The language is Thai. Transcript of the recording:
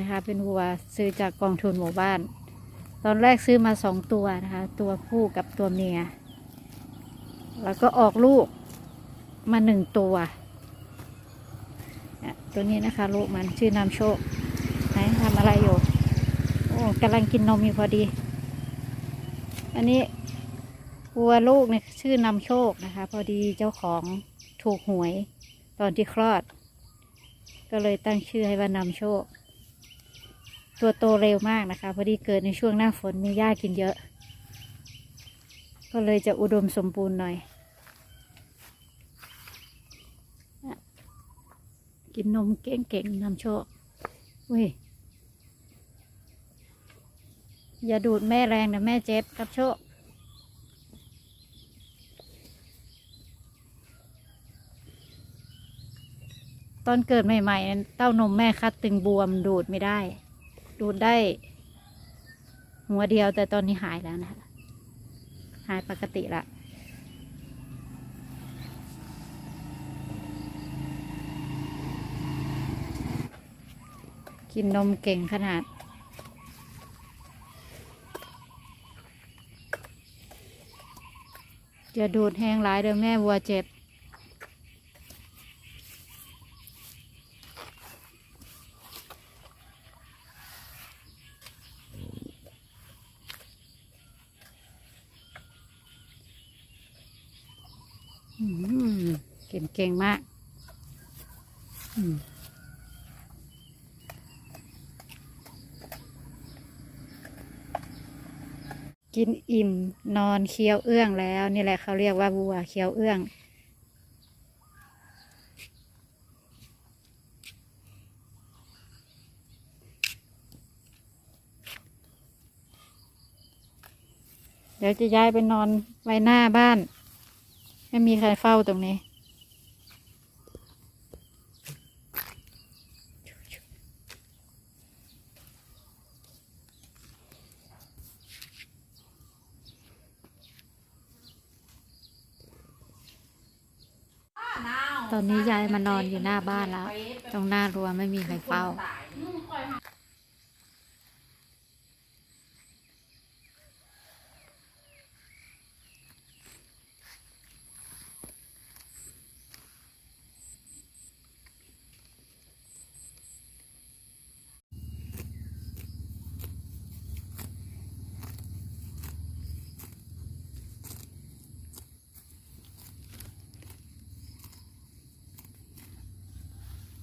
นะคะเป็นวัวซื้อจากกองทุนหมู่บ้าน ตอนแรกซื้อมาสองตัวนะคะ ตัวผู้กับตัวเมีย แล้วก็ออกลูกมาหนึ่งตัวอะตัวนี้นะคะ ลูกมันชื่อนำโชคไหนทำอะไรอยู่โอ้กำลังกินนมอยู่พอดี อันนี้วัวลูกเนี่ยชื่อนำโชคนะคะ พอดีเจ้าของถูกหวยตอนที่คลอด ก็เลยตั้งชื่อให้ว่านำโชค ตัวโตเร็วมากนะคะ พอดีเกิดในช่วงหน้าฝนมีหญ้ากินเยอะ ก็เลยจะอุดมสมบูรณ์หน่อย กินนมเก่งๆนำโชคอุ้ยอย่าดูดแม่แรงนะแม่เจ็บกับโชคตอนเกิดใหม่ๆ เต้านมแม่คัดตึงบวมดูดไม่ได้ ดูดได้ หัวเดียวแต่ตอนนี้หายแล้วนะคะ หายปกติละกินนมเก่งขนาด จะดูดแห้งหลายเดี๋ยวแม่วัวเจ็บ เก่งเก่งมากกินอิ่มนอนเคี้ยวเอื้องแล้ว นี่แหละเขาเรียกว่าวัวเคี้ยวเอื้อง เดี๋ยวจะย้ายไปนอนไว้หน้าบ้าน ไม่มีใครเฝ้าตรงนี้ ตอนนี้ยายมานอนอยู่หน้าบ้านแล้ว ตรงหน้ารั้วไม่มีใครเฝ้า